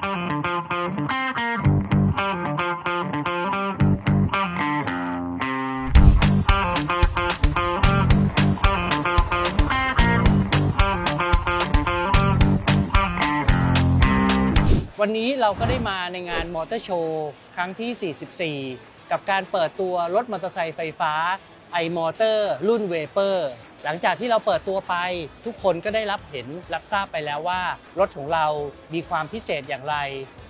วันนี้เราก็ได้มาในงานมอเตอร์โชว์ครั้งที่ 44 กับการเปิดตัวรถมอเตอร์ไซค์ไฟฟ้า iMotor รุ่น Vapor หลังจากที่เราเปิดตัวไป ทุกคนก็ได้รับเห็นรับทราบไปแล้วว่า รถของเรามีความพิเศษอย่างไร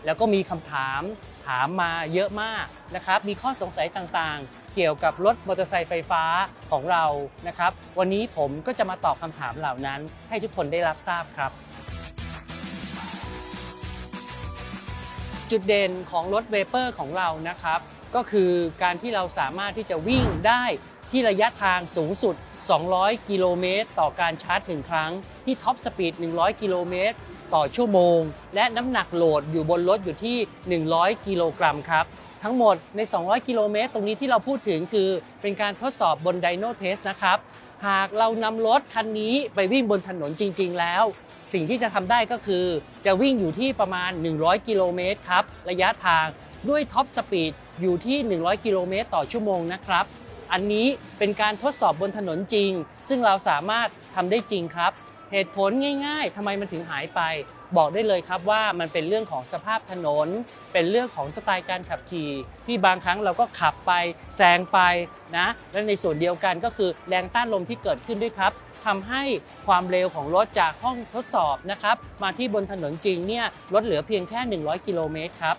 แล้วก็มีคำถามถามมาเยอะมากนะครับ มีข้อสงสัยต่างๆ เกี่ยวกับรถมอเตอร์ไซค์ไฟฟ้าของเรานะครับ วันนี้ผมก็จะมาตอบคำถามเหล่านั้น ให้ทุกคนได้รับทราบครับ จุดเด่นของรถเวเปอร์ของเรานะครับ ก็คือการที่เราสามารถที่จะวิ่งได้ ที่ระยะทางสูงสุด 200 กิโลเมตร ต่อการชาร์จ 1 ครั้ง ที่ท็อปสปีด 100 กิโลเมตร ต่อชั่วโมง และน้ำหนักโหลดอยู่บนรถอยู่ที่ 100 กิโลกรัมครับ ทั้งหมดใน 200 กิโลเมตร ตรงนี้ที่เราพูดถึงคือเป็นการทดสอบบน Dyno Test นะครับ หากเรานำรถคันนี้ไปวิ่งบนถนนจริง ๆ แล้วสิ่งที่จะทำได้ก็คือ จะวิ่งอยู่ที่ประมาณ 100 กิโลเมตรครับ ระยะทางด้วยท็อปสปีดอยู่ที่ 100 กิโลเมตรต่อชั่วโมงนะครับ อันนี้เป็นการทดสอบบนถนนจริง ซึ่งเราสามารถทำได้จริงครับ เหตุผลง่าย ๆทำไมมันถึงหายไป บอกได้เลยครับว่ามันเป็นเรื่องของสภาพถนน เป็นเรื่องของสไตล์การขับขี่ที่บางครั้งเราก็ขับไปแซงไปนะและในส่วนเดียวกันก็คือแรงต้านลมที่เกิดขึ้นด้วยครับทำให้ความเร็วของรถจากห้องทดสอบนะครับมาที่บนถนนจริงเนี่ยลดเหลือเพียงแค่ 100 กิโลเมตรครับ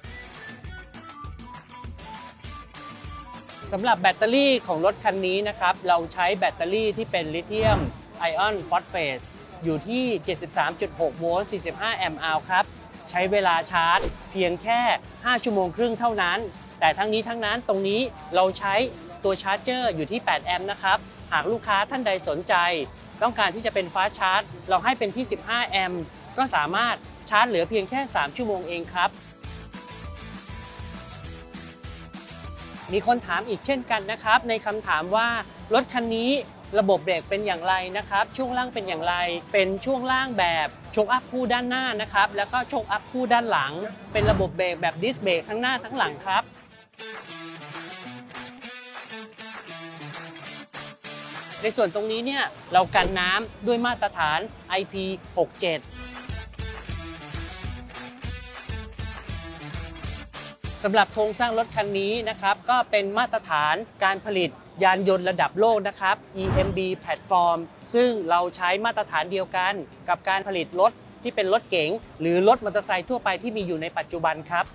สำหรับแบตเตอรี่ของรถคันนี้นะครับ เราใช้แบตเตอรี่ที่เป็นลิเธียมไอออนฟอสเฟสอยู่ที่ 73.6 โวลต์ 45 แอมป์อาวครับ ใช้เวลาชาร์จ เพียงแค่ 5 ชั่วโมงครึ่งเท่านั้น แต่ทั้งนี้ทั้งนั้นตรงนี้เราใช้ตัวชาร์จเจอร์อยู่ที่ 8 แอมป์นะครับ หากลูกค้าท่านใดสนใจ ต้องการที่จะเป็นฟ้าชาร์จ เราให้เป็นที่ 15 แอมป์ก็สามารถชาร์จเหลือเพียงแค่ 3 ชั่วโมงเองครับ มีคนถามอีกเช่นกันนะครับ ในคำถามว่ารถคันนี้ระบบเบรกเป็นอย่างไรนะครับ ช่วงล่างเป็นอย่างไร เป็นช่วงล่างแบบโชคอัพคู่ด้านหน้านะครับ แล้วก็โชคอัพคู่ด้านหลัง เป็นระบบเบรกแบบดิสเบรกทั้งหน้าทั้งหลังครับในส่วนตรงนี้เนี่ยเรากันน้ำด้วยมาตรฐาน IP67 สำหรับโครงสร้างรถคันนี้นะครับ ก็เป็นมาตรฐานการผลิตยานยนต์ระดับโลกนะครับ EMB Platform ซึ่งเราใช้มาตรฐานเดียวกันกับการผลิตรถที่เป็นรถเก๋งหรือรถมอเตอร์ไซค์ทั่วไปที่มีอยู่ในปัจจุบันครับ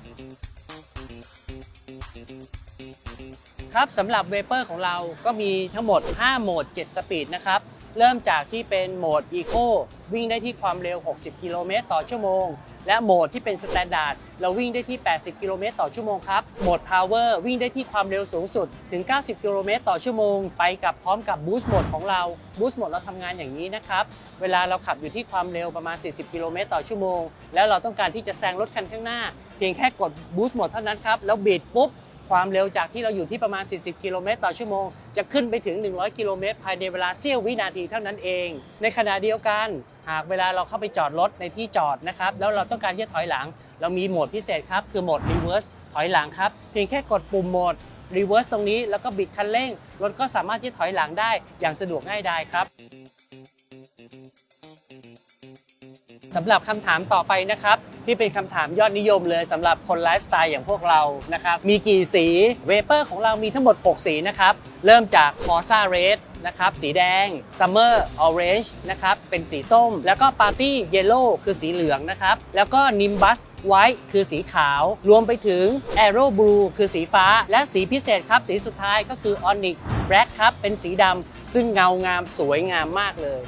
ครับสำหรับเวเปอร์ของเราก็มีทั้งหมด 5 โหมด 7 สปีดนะครับ เริ่มจากที่เป็นโหมด Eco วิ่งได้ที่ความเร็ว 60 กิโลเมตรต่อชั่วโมง และโหมดที่เป็นสแตนดาร์ดเราวิ่งได้ที่ 80 กิโลเมตรต่อชั่วโมงครับ โหมด Power วิ่งได้ที่ความเร็วสูงสุดถึง 90 กิโลเมตรต่อชั่วโมง ไปกับพร้อมกับ Boost โหมดของเรา Boost โหมดเราทำงานอย่างนี้นะครับ เวลาเราขับอยู่ที่ความเร็วประมาณ 40 กิโลเมตรต่อชั่วโมง แล้วเราต้องการที่จะแซงรถคันข้างหน้า เพียงแค่กด Boost โหมดเท่านั้นครับ แล้วบิดปุ๊บ ความเร็วจากที่เราอยู่ที่ประมาณ 40 กิโลเมตรต่อชั่วโมง จะขึ้นไปถึง 100 กิโลเมตรภายในเวลาเสี้ยววินาทีเท่านั้นเอง ในขณะเดียวกัน หากเวลาเราเข้าไปจอดรถในที่จอดนะครับ แล้วเราต้องการที่จะถอยหลัง เรามีโหมดพิเศษครับ คือโหมด reverse ถอยหลังครับ เพียงแค่กดปุ่มโหมด reverse ตรงนี้ แล้วก็บิดคันเร่ง รถก็สามารถที่ถอยหลังได้อย่างสะดวกง่ายดายครับสำหรับคำถามต่อไปนะครับ ที่เป็นคำถามยอดนิยมเลยสำหรับคนไลฟ์สไตล์อย่างพวกเรานะครับมีกี่สีเวเปอร์ของเรามีทั้งหมด 6 สีนะครับเริ่มจาก Corsa Red นะครับสีแดง Summer Orange นะครับเป็นสีส้ม แล้วก็ Party Yellow คือสีเหลืองนะครับแล้วก็ Nimbus White คือสีขาว รวมไปถึง Aero Blue คือสีฟ้า และสีพิเศษครับ สีสุดท้ายก็คือ Onyx Black ครับเป็นสีดำซึ่งเงางามสวยงามมากเลย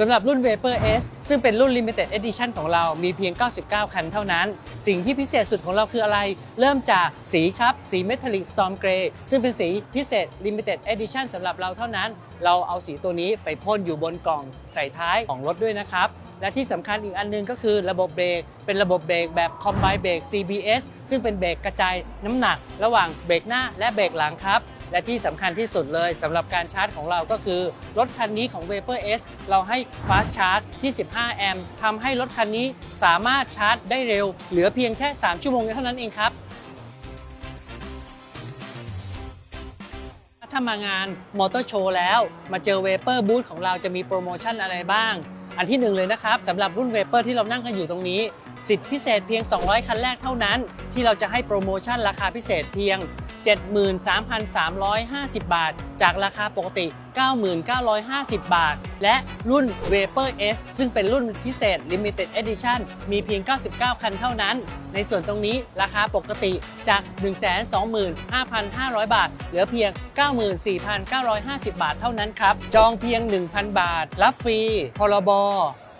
สำหรับรุ่น Vapor S ซึ่งเป็นรุ่น Limited Edition ของเรามีเพียง 99 คันเท่านั้น สิ่งที่พิเศษสุดของเราคืออะไร เริ่มจากสีครับ สี Metallic Storm Grey ซึ่งเป็นสีพิเศษ Limited Edition สำหรับเราเท่านั้น เราเอาสีตัวนี้ไปพ่นอยู่บนกล่องใส่ท้ายของรถด้วยนะครับ และที่สำคัญอีกอันหนึงก็คือระบบเบรก เป็นระบบเบรกแบบ Combine Brake CBS ซึ่งเป็นเบรกกระจายน้ำหนัก ระหว่างเบรกหน้าและเบรกหลังครับ และที่สำคัญที่สุดเลยสำหรับการชาร์จของเราก็คือ รถคันนี้ของ Vapor S เราให้ Fast Charge ที่ 15 แอมป์ทำให้รถคันนี้สามารถชาร์จได้เร็ว เหลือเพียงแค่ 3 ชั่วโมงเท่านั้นเองครับถ้ามางานมอเตอร์โชว์แล้ว มาเจอเวเปอร์บูธของเราจะมีโปรโมชั่นอะไรบ้าง อันที่หนึ่งเลยนะครับสำหรับรุ่นเวเปอร์ที่เรานั่งกันอยู่ตรงนี้ สิทธิพิเศษเพียง 200 คันแรกเท่านั้น ที่เราจะให้โปรโมชั่นราคาพิเศษเพียง 73,350 บาท จากราคาปกติ 99,950 บาท และรุ่น Vapor S ซึ่งเป็นรุ่นพิเศษ Limited Edition มีเพียง 99 คันเท่านั้น ในส่วนตรงนี้ราคาปกติจาก 125,500 บาท เหลือเพียง 94,950 บาทเท่านั้นครับ จองเพียง 1,000 บาท รับฟรี พรบ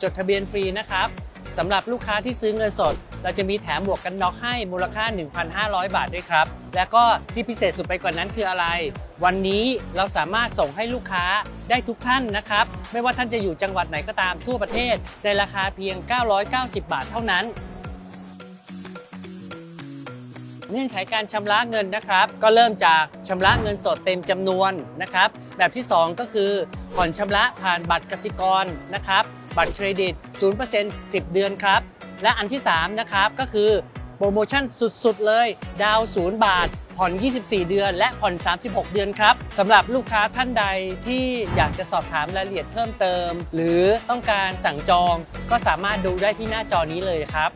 จดทะเบียนฟรีนะครับ สำหรับลูกค้าที่ซื้อเงินสด เราจะมีแถมหมวกกันน็อกให้มูลค่า 1,500 บาทด้วยครับ และก็ที่พิเศษสุดไปกว่านั้นคืออะไร วันนี้เราสามารถส่งให้ลูกค้าได้ทุกท่านนะครับ ไม่ว่าท่านจะอยู่จังหวัดไหนก็ตามทั่วประเทศ ในราคาเพียง 990 บาทเท่านั้นเงื่อนไขการชำระเงินนะครับ ก็เริ่มจากชำระเงินสดเต็มจำนวนนะครับ แบบที่ 2 ก็คือผ่อนชำระผ่านบัตรกสิกรนะครับ บัตรเครดิต 0% 10 เดือนครับ และอันที่ 3 นะครับก็คือโปรโมชั่นสุดๆ เลย ดาวน์0บาท ผ่อน 24 เดือน และผ่อน 36 เดือนครับสำหรับลูกค้าท่านใดที่อยากจะสอบถามรายละเอียดเพิ่มเติม หรือต้องการสั่งจองก็สามารถดูได้ที่หน้าจอนี้เลยครับ